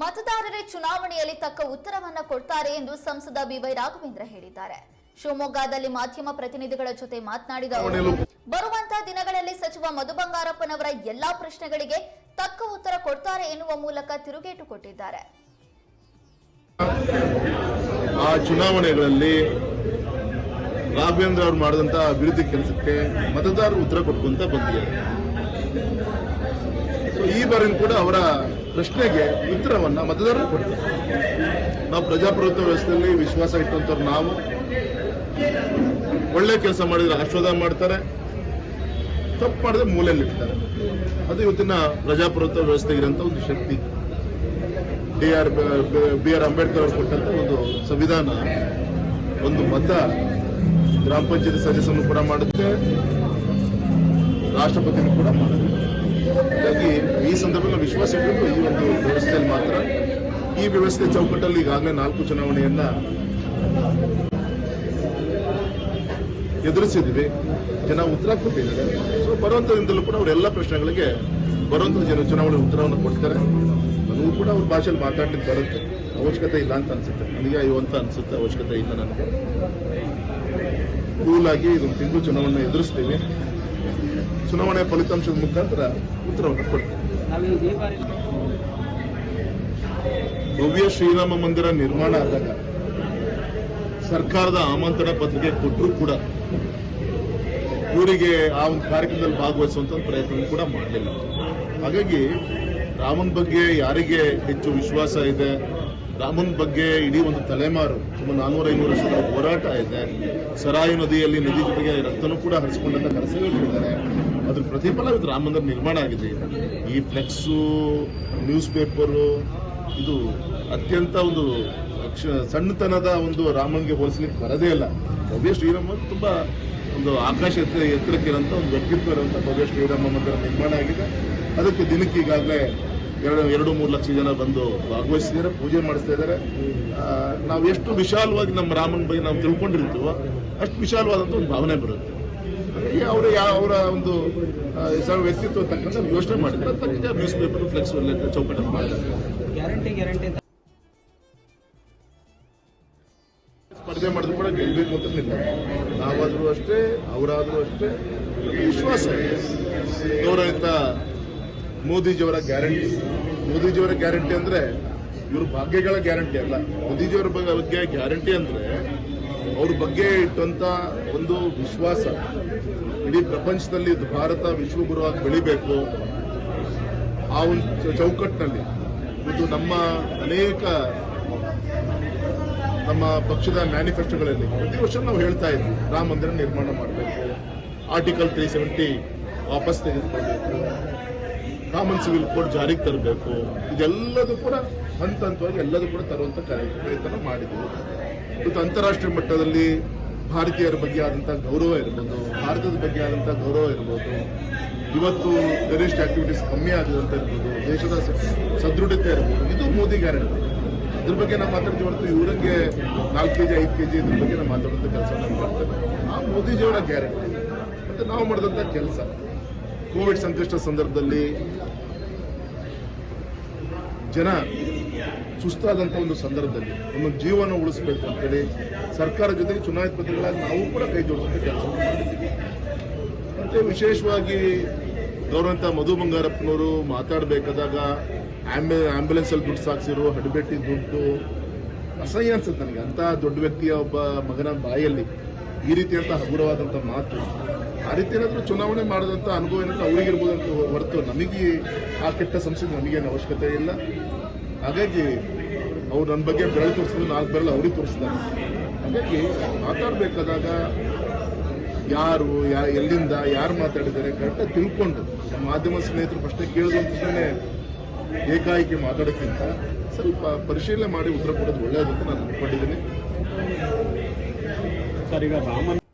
ಮತದಾರರೇ ಚುನಾವಣೆಯಲ್ಲಿ ತಕ್ಕ ಉತ್ತರವನ್ನ ಕೊಡ್ತಾರೆ ಎಂದು ಸಂಸದ ಬಿವೈ ರಾಘವೇಂದ್ರ ಹೇಳಿದ್ದಾರೆ. ಶಿವಮೊಗ್ಗದಲ್ಲಿ ಮಾಧ್ಯಮ ಪ್ರತಿನಿಧಿಗಳ ಜೊತೆ ಮಾತನಾಡಿದ ಅವರು ಬರುವಂತಹ ದಿನಗಳಲ್ಲಿ ಸಚಿವ ಮಧು ಬಂಗಾರಪ್ಪನವರ ಎಲ್ಲಾ ಪ್ರಶ್ನೆಗಳಿಗೆ ತಕ್ಕ ಉತ್ತರ ಕೊಡ್ತಾರೆ ಎನ್ನುವ ಮೂಲಕ ತಿರುಗೇಟು ಕೊಟ್ಟಿದ್ದಾರೆ. ಆ ಚುನಾವಣೆಗಳಲ್ಲಿ ರಾಘವೇಂದ್ರ ಅವರು ಮಾಡಿದಂತಹ ಅಭಿವೃದ್ಧಿ ಕೆಲಸಕ್ಕೆ ಮತದಾರರು ಉತ್ತರ ಕೊಟ್ಕೊಂತ ಬಂದಿದ್ದಾರೆ. ಈ ಬಾರಿ ಕೂಡ ಅವರ ಪ್ರಶ್ನೆಗೆ ಉತ್ತರವನ್ನು ಮತದಾರರು ಕೊಡ್ತಾರೆ. ನಾವು ಪ್ರಜಾಪ್ರಭುತ್ವ ವ್ಯವಸ್ಥೆಯಲ್ಲಿ ವಿಶ್ವಾಸ ಇಟ್ಟಂಥವ್ರು ನಾವು. ಒಳ್ಳೆ ಕೆಲಸ ಮಾಡಿದ್ರೆ ಆಶ್ವಾದ ಮಾಡ್ತಾರೆ. ತಪ್ಪು ಮಾಡಿದ್ರೆ ಮೂಲೆಯಲ್ಲಿ ಇಡ್ತಾರೆ. ಅದು ಇವತ್ತಿನ ಪ್ರಜಾಪ್ರಭುತ್ವ ವ್ಯವಸ್ಥೆಗಿರಂತ ಒಂದು ಶಕ್ತಿ. D R B. R Ambedkar ಅವರು ಕೊಟ್ಟಂತ ಒಂದು ಸಂವಿಧಾನ, ಒಂದು ಮತ ಗ್ರಾಮ ಪಂಚಾಯತ್ ಸದಸ್ಯರನ್ನು ಕೂಡ ಮಾಡುತ್ತೆ. ರಾಷ್ಟ್ರಪತಿನೂ ಕೂಡ ಮಾಡುತ್ತೆ. ಹಾಗಾಗಿ ಈ ಸಂದರ್ಭದಲ್ಲಿ ವಿಶ್ವಾಸ ಇಟ್ಟು ಈ ಒಂದು ವ್ಯವಸ್ಥೆಯಲ್ಲಿ ಮಾತ್ರ ಈ ವ್ಯವಸ್ಥೆ ಚೌಕಟ್ಟಲ್ಲಿ ಈಗಾಗಲೇ ನಾಲ್ಕು ಚುನಾವಣೆಯನ್ನ ಎದುರಿಸಿದ್ವಿ. ಜನ ಉತ್ತರ ಕೊಟ್ಟಿದ್ದಾರೆ. ಸೊ ಬರುವಂತ ದಿನದಲ್ಲೂ ಕೂಡ ಅವರೆಲ್ಲ ಪ್ರಶ್ನೆಗಳಿಗೆ ಬರುವಂಥ ಜನ ಚುನಾವಣೆ ಉತ್ತರವನ್ನು ಕೊಡ್ತಾರೆ. ನನಗೂ ಕೂಡ ಅವ್ರ ಭಾಷೆಯಲ್ಲಿ ಮಾತಾಡ್ಲಿಕ್ಕೆ ಬರುತ್ತೆ. ಅವಶ್ಯಕತೆ ಇಲ್ಲ ಅಂತ ಅನ್ಸುತ್ತೆ. ನನಗೆ ಅಯ್ಯೋ ಅಂತ ಅನ್ಸುತ್ತೆ. ಅವಶ್ಯಕತೆ ಇಲ್ಲ ನನಗೆ. ಕೂಲಾಗಿ ಇದೊಂದು ತಿಂಗಳು ಚುನಾವಣೆ ಎದುರಿಸ್ತೀವಿ. ಚುನಾವಣೆ ಫಲಿತಾಂಶದ ಮುಖಾಂತರ ಉತ್ತರವನ್ನು ಕೊಡ್ತೀವಿ ಭವ್ಯ ಶ್ರೀರಾಮ ಮಂದಿರ ನಿರ್ಮಾಣ ಆದಾಗ ಸರ್ಕಾರದ ಆಮಂತ್ರಣ ಪತ್ರಿಕೆ ಕೊಟ್ಟರು ಕೂಡ ಊರಿಗೆ ಆ ಒಂದು ಕಾರ್ಯಕ್ರಮದಲ್ಲಿ ಭಾಗವಹಿಸುವಂತ ಪ್ರಯತ್ನ ಕೂಡ ಮಾಡಲಿಲ್ಲ. ಹಾಗಾಗಿ ರಾಮನ್ ಬಗ್ಗೆ ಯಾರಿಗೆ ಹೆಚ್ಚು ವಿಶ್ವಾಸ ಇದೆ ರಾಮನ್ ಬಗ್ಗೆ ಇಡೀ ಒಂದು ತಲೆಮಾರು, ಸುಮಾರು ನಾನೂರ ಐನೂರು ವರ್ಷಗಳ ಹೋರಾಟ ಇದೆ. ಸರಾಯು ನದಿಯಲ್ಲಿ ನದಿ ಜೊತೆಗೆ ರಕ್ತನೂ ಕೂಡ ಹರಿಸಿಕೊಂಡಂತ ಕನಸುಗಳಿದ್ದಾರೆ ಅದ್ರ ಪ್ರತಿಫಲ ಇದು ರಾಮ ನಿರ್ಮಾಣ ಆಗಿದೆ ಈ ಫ್ಲೆಕ್ಸು, ನ್ಯೂಸ್ ಪೇಪರು, ಇದು ಅತ್ಯಂತ ಒಂದು ಸಣ್ಣತನದ ಒಂದು ರಾಮನ್ಗೆ ಹೋಲಿಸ್ಲಿಕ್ಕೆ ಬರದೇ ಇಲ್ಲ. ಭವ್ಯ ಶ್ರೀರಾಮ ತುಂಬಾ ಒಂದು ಆಕಾಶ ಎತ್ತರ, ಎತ್ತರಕ್ಕೆ ಇರೋಂಥ ಒಂದು ವ್ಯಕ್ತಿತ್ವ ಇರುವಂಥ ಭವ್ಯ ಶ್ರೀರಾಮ ಮಂದಿರ ನಿರ್ಮಾಣ ಆಗಿದೆ. ಅದಕ್ಕೆ ದಿನಕ್ಕೆ ಈಗಾಗಲೇ ಎರಡು ಎರಡು ಮೂರು ಲಕ್ಷ ಜನ ಬಂದು ಭಾಗವಹಿಸಿದ್ದಾರೆ ಪೂಜೆ ಮಾಡಿಸ್ತಾ ಇದ್ದಾರೆ. ನಾವು ಎಷ್ಟು ವಿಶಾಲವಾಗಿ ನಮ್ಮ ರಾಮನ ಬಗ್ಗೆ ನಾವು ತಿಳ್ಕೊಂಡಿರ್ತೀವೋ ಅಷ್ಟು ವಿಶಾಲವಾದಂಥ ಒಂದು ಭಾವನೆ ಬರುತ್ತೆ. ಅವರು ಯಾವ ಅವರ ಒಂದು ವ್ಯಕ್ತಿತ್ವ ತಕ್ಕಂತ ಯೋಚನೆ ಮಾಡಿದ್ರೆ ನ್ಯೂಸ್ ಪೇಪರ್ ಫ್ಲೆಕ್ಸ್ ಚೌಕಟ್ಟು ಮಾಡಿದ್ದಾರೆ ಗ್ಯಾರಂಟಿ ಗ್ಯಾರಂಟಿ ಸ್ಪರ್ಧೆ ಮಾಡಿದ್ರು ಕೂಡ ಗೆಲ್ಲಬೇಕು ಅಂತ ನಿಲ್ಲ ನಾವಾದ್ರೂ ಅಷ್ಟೇ ಅವರಾದರೂ ಅಷ್ಟೇ. ವಿಶ್ವಾಸ. ಗೌರವಿತ ಮೋದಿಜಿಯವರ ಗ್ಯಾರಂಟಿ. ಮೋದಿಜಿಯವರ ಗ್ಯಾರಂಟಿ ಅಂದ್ರೆ ಇವ್ರ ಭಾಗ್ಯಗಳ ಗ್ಯಾರಂಟಿ ಅಲ್ಲ. ಮೋದಿಜಿಯವರ ಬಗ್ಗೆ- ಗ್ಯಾರಂಟಿ ಅಂದ್ರೆ ಅವ್ರ ಬಗ್ಗೆ ಇಟ್ಟಂತ ಒಂದು ವಿಶ್ವಾಸ. ಇಡೀ ಪ್ರಪಂಚದಲ್ಲಿ ಭಾರತ ವಿಶ್ವಗುರುವಾಗಿ ಬೆಳಿಬೇಕು. ಆ ಒಂದು ಚೌಕಟ್ಟಿನಲ್ಲಿ ಇದು ನಮ್ಮ ಅನೇಕ ನಮ್ಮ ಪಕ್ಷದ ಮ್ಯಾನಿಫೆಸ್ಟೋಗಳಲ್ಲಿ ಪ್ರತಿ ವರ್ಷ ನಾವು ಹೇಳ್ತಾ ಇದ್ವಿ. ರಾಮ ಮಂದಿರ ನಿರ್ಮಾಣ ಮಾಡಬೇಕು. ಆರ್ಟಿಕಲ್ ತ್ರೀ ಸೆವೆಂಟಿ ವಾಪಸ್ ತೆಗೆದುಕೊಳ್ಬೇಕು. ಕಾಮನ್ ಸಿವಿಲ್ ಕೋಡ್ ಜಾರಿಗೆ ತರಬೇಕು. ಇದೆಲ್ಲದೂ ಕೂಡ ಹಂತ ಹಂತವಾಗಿ ಎಲ್ಲದೂ ಕೂಡ ತರುವಂತ ಕಾರ್ಯ ಪ್ರಯತ್ನ ಮಾಡಿದ್ವಿ. ಮತ್ತು ಅಂತಾರಾಷ್ಟ್ರೀಯ ಮಟ್ಟದಲ್ಲಿ ಭಾರತೀಯರ ಬಗ್ಗೆ ಆದಂಥ ಗೌರವ ಇರ್ಬೋದು, ಭಾರತದ ಬಗ್ಗೆ ಆದಂಥ ಗೌರವ ಇರ್ಬೋದು, ಇವತ್ತು ಗರಿಷ್ಠ ಆಕ್ಟಿವಿಟೀಸ್ ಕಮ್ಮಿ ಆಗಿದಂತ ಇರ್ಬೋದು, ದೇಶದ ಸದೃಢತೆ ಇರ್ಬೋದು, ಇದು ಮೋದಿ ಗ್ಯಾರಂಟಿ. ಇದ್ರ ಬಗ್ಗೆ ನಾವು ಮಾತಾಡ್ತೀವಿ ಹೊರತು ಇವರಿಗೆ ನಾಲ್ಕು ಕೆ ಜಿ ಐದು ಕೆ ಜಿ ಇದ್ರ ಬಗ್ಗೆ ನಾವು ಮಾತಾಡುವಂಥ ಕೆಲಸ ಮಾಡ್ತೇವೆ ಆ ಮೋದಿಜಿಯವರ ಗ್ಯಾರಂಟಿ. ಮತ್ತೆ ನಾವು ಮಾಡಿದಂತ ಕೆಲಸ. ಕೋವಿಡ್ ಸಂಕಷ್ಟ ಸಂದರ್ಭದಲ್ಲಿ ಜನ ಸುಸ್ತಾದಂಥ ಒಂದು ಸಂದರ್ಭದಲ್ಲಿ ಒಂದು ಜೀವನ ಉಳಿಸಬೇಕು ಅಂತೇಳಿ ಸರ್ಕಾರ ಜೊತೆಗೆ ಚುನಾಯಿತ ಪ್ರತಿಗಳಾಗಿ ನಾವು ಕೂಡ ಕೈ ಜೋಡಿಸುವಂತ ಕೆಲಸ ಮಾಡಿದ್ದೀವಿ ಮತ್ತೆ ವಿಶೇಷವಾಗಿ ಗೌರವಂತ ಮಧು ಬಂಗಾರಪ್ಪನವರು ಮಾತಾಡಬೇಕಾದಾಗ ಆಂಬ್ಯುಲೆನ್ಸ್ ಅಲ್ಲಿ ದುಡ್ಡು ಸಾಕ್ಸಿರು ಹಡಬೆಟ್ಟಿ ದುಡ್ಡು ಅಸಹ್ಯ ಅನ್ಸುತ್ತೆ ನನಗೆ. ಅಂಥ ದೊಡ್ಡ ವ್ಯಕ್ತಿಯ ಒಬ್ಬ ಮಗನ ಬಾಯಲ್ಲಿ ಈ ರೀತಿಯಂಥ ಹಗುರವಾದಂಥ ಮಾತು ಆ ರೀತಿ ಏನಾದರೂ ಚುನಾವಣೆ ಮಾಡಿದಂಥ ಅನುಭವ ಏನಾದರೂ ಅವರಿಗಿರ್ಬೋದು ಅಂತ ಹೊರತು ನಮಗೆ ಆ ಕೆಟ್ಟ ಸಂಸ್ಥೆ ನಮಗೇನು ಅವಶ್ಯಕತೆ ಇಲ್ಲ. ಹಾಗಾಗಿ ಅವ್ರು ನನ್ನ ಬಗ್ಗೆ ಬೆರಳು ತೋರಿಸಿದ್ರು, ನಾಲ್ಕು ಬೆರಳು ಅವ್ರಿಗೆ ತೋರಿಸ್ತಾರೆ ಹಾಗಾಗಿ ಮಾತಾಡಬೇಕಾದಾಗ ಯಾರು, ಯಾ, ಎಲ್ಲಿಂದ, ಯಾರು ಮಾತಾಡಿದ್ದಾರೆ ಕರೆಕ್ಟಾಗಿ ತಿಳ್ಕೊಂಡು ಮಾಧ್ಯಮ ಸ್ನೇಹಿತರು ಫಸ್ಟೇ ಕೇಳಿದಂತೇ ಏಕಾಏಕಿ ಮಾತಾಡೋಕ್ಕಿಂತ ಸ್ವಲ್ಪ ಪರಿಶೀಲನೆ ಮಾಡಿ ಉತ್ತರ ಕೊಡೋದು ಒಳ್ಳೆಯದು ಅಂತ ನಾನು ಅಂದ್ಕೊಂಡಿದ್ದೀನಿ. ಸರ್, ಈಗ ರಾಮ